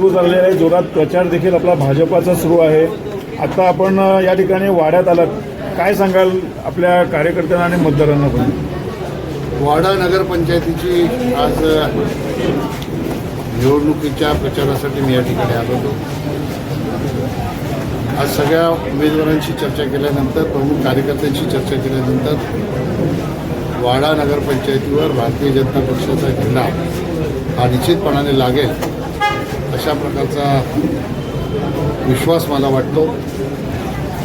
सुरू झालेले आहे. जोरात प्रचार देखील आपला भाजपाचा सुरू आहे. आता आपण या ठिकाणी वाड्यात आलात. काय सांगाल आपल्या कार्यकर्त्यांना आणि मतदारांना पण? वाडा नगरपंचायतीची आज निवडणुकीच्या प्रचारासाठी मी या ठिकाणी आलो होतो. आज सगळ्या उमेदवारांशी चर्चा केल्यानंतर प्रमुख कार्यकर्त्यांशी चर्चा केल्यानंतर वाडा नगरपंचायतीवर भारतीय जनता पक्षाचा झेंडा हा निश्चितपणाने लागेल. अशा प्रकारचा विश्वास मला वाटतो.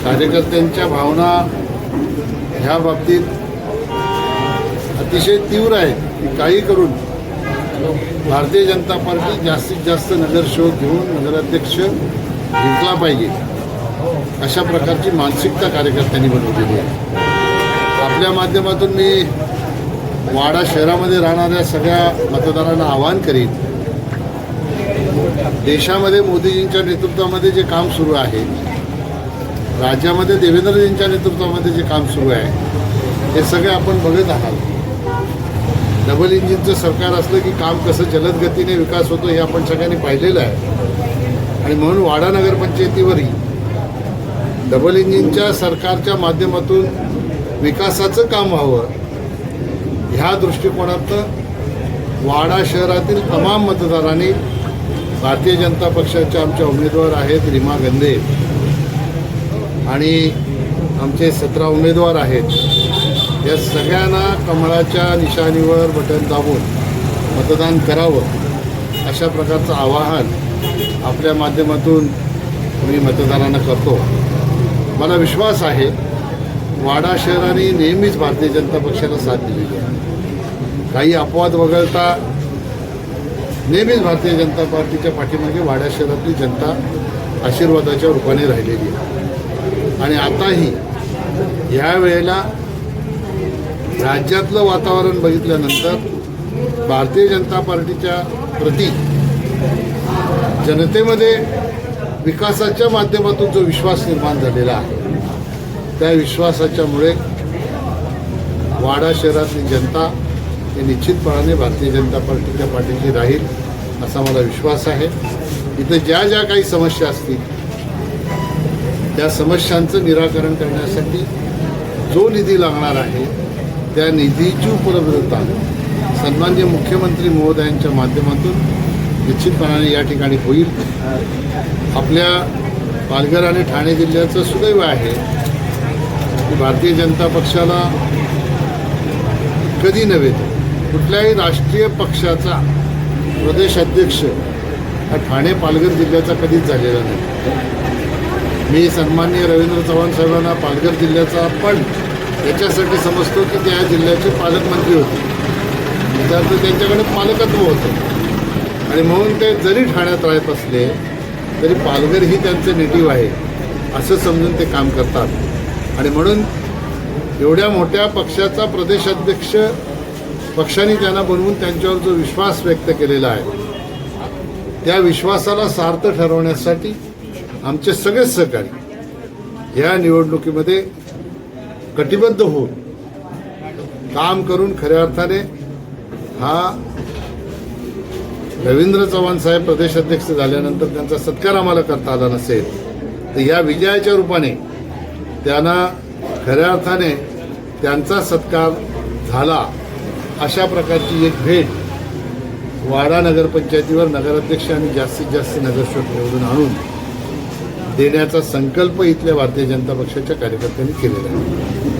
कार्यकर्त्यांच्या भावना ह्या बाबतीत अतिशय तीव्र आहे काही करून भारतीय जनता पार्टी जास्तीत जास्त नगरसेवक घेऊन नगराध्यक्ष जिंकला पाहिजे. अशा प्रकारची मानसिकता कार्यकर्त्यांनी बनवलेली आहे. आपल्या माध्यमातून मी वाडा शहरामध्ये राहणाऱ्या सगळ्या मतदारांना आवाहन करीन. देशामध्ये मोदीजींच्या नेतृत्वामध्ये जे काम सुरू आहे राज्यामध्ये देवेंद्रजींच्या नेतृत्वामध्ये जे काम सुरू आहे हे सगळे आपण बघत आहात. डबल इंजिनचं सरकार असलं की काम कसं जलद गतीने विकास होतो हे आपण सगळ्यांनी पाहिलेलं आहे. आणि म्हणून वाडा नगरपंचायतीवरही डबल इंजिनच्या सरकारच्या माध्यमातून विकासाचं काम व्हावं ह्या दृष्टिकोनातनं वाडा शहरातील तमाम मतदारांनी भारतीय जनता पक्षाच्या आमच्या उमेदवार आहेत रीमा गंधे. आणि आमचे सतरा उमेदवार आहेत. या सगळ्यांना कमळाच्या निशाणीवर बटन दाबून मतदान करावं अशा प्रकारचं आवाहन आपल्या माध्यमातून मी मतदारांना करतो. मला विश्वास आहे वाडा शहराने नेहमीच भारतीय जनता पक्षाला साथ दिलेली आहे. काही अपवाद वगळता नेहमीच भारतीय जनता पार्टीच्या पाठीमागे वाडा शहरातली जनता आशीर्वादाच्या रूपाने राहिलेली आहे. आणि आताही ह्या वेळेला राज्यातलं वातावरण बघितल्यानंतर भारतीय जनता पार्टीच्या प्रती जनतेमध्ये विकासाच्या माध्यमातून जो विश्वास निर्माण झालेला आहे त्या विश्वासाच्यामुळे वाडा शहरातली जनता ते निश्चितपणाने भारतीय जनता पार्टीच्या पाठीशी राहील असा मला विश्वास आहे. इथं ज्या ज्या काही समस्या असतील त्या समस्यांचं निराकरण करण्यासाठी जो निधी लागणार आहे त्या निधीची उपलब्धता सन्मान्य मुख्यमंत्री महोदयांच्या माध्यमातून निश्चितपणाने या ठिकाणी होईल. आपल्या पालघर आणि ठाणे जिल्ह्याचं सुदैव आहे की भारतीय जनता पक्षाला कधी नव्हे कुठल्याही राष्ट्रीय पक्षाचा प्रदेशाध्यक्ष हा ठाणे पालघर जिल्ह्याचा कधीच झालेला नाही. मी सन्माननीय रवींद्र चव्हाण साहेबांना पालघर जिल्ह्याचा पण याच्यासाठी समजतो की त्या जिल्ह्याचे पालकमंत्री होते. त्यात त्यांच्याकडे पालकत्व होतं. आणि म्हणून ते जरी ठाण्यात राहत असले तरी पालघर ही त्यांचं नेटिव्ह आहे असं समजून ते काम करतात. आणि म्हणून एवढ्या मोठ्या पक्षाचा प्रदेशाध्यक्ष पक्षाने त्यांना बनवून त्यांच्यावर जो विश्वास व्यक्त केलेला आहे त्या विश्वासाला सार्थ ठरवण्यासाठी आमचे सगळेच सहकारी या निवडणुकीमध्ये कटिबद्ध होऊन काम करून खऱ्या अर्थाने हा रवींद्र चव्हाण साहेब प्रदेशाध्यक्ष झाल्यानंतर त्यांचा सत्कार आम्हाला करता आला नसेल तर या विजयाच्या रूपाने त्यांना खऱ्या अर्थाने त्यांचा सत्कार झाला. अशा प्रकारची एक भेट वाडा नगरपंचायतीवर नगराध्यक्ष आणि जास्तीत जास्त नगरसेवक निवडून आणून देण्याचा संकल्प इथल्या भारतीय जनता पक्षाच्या कार्यकर्त्यांनी केलेला आहे.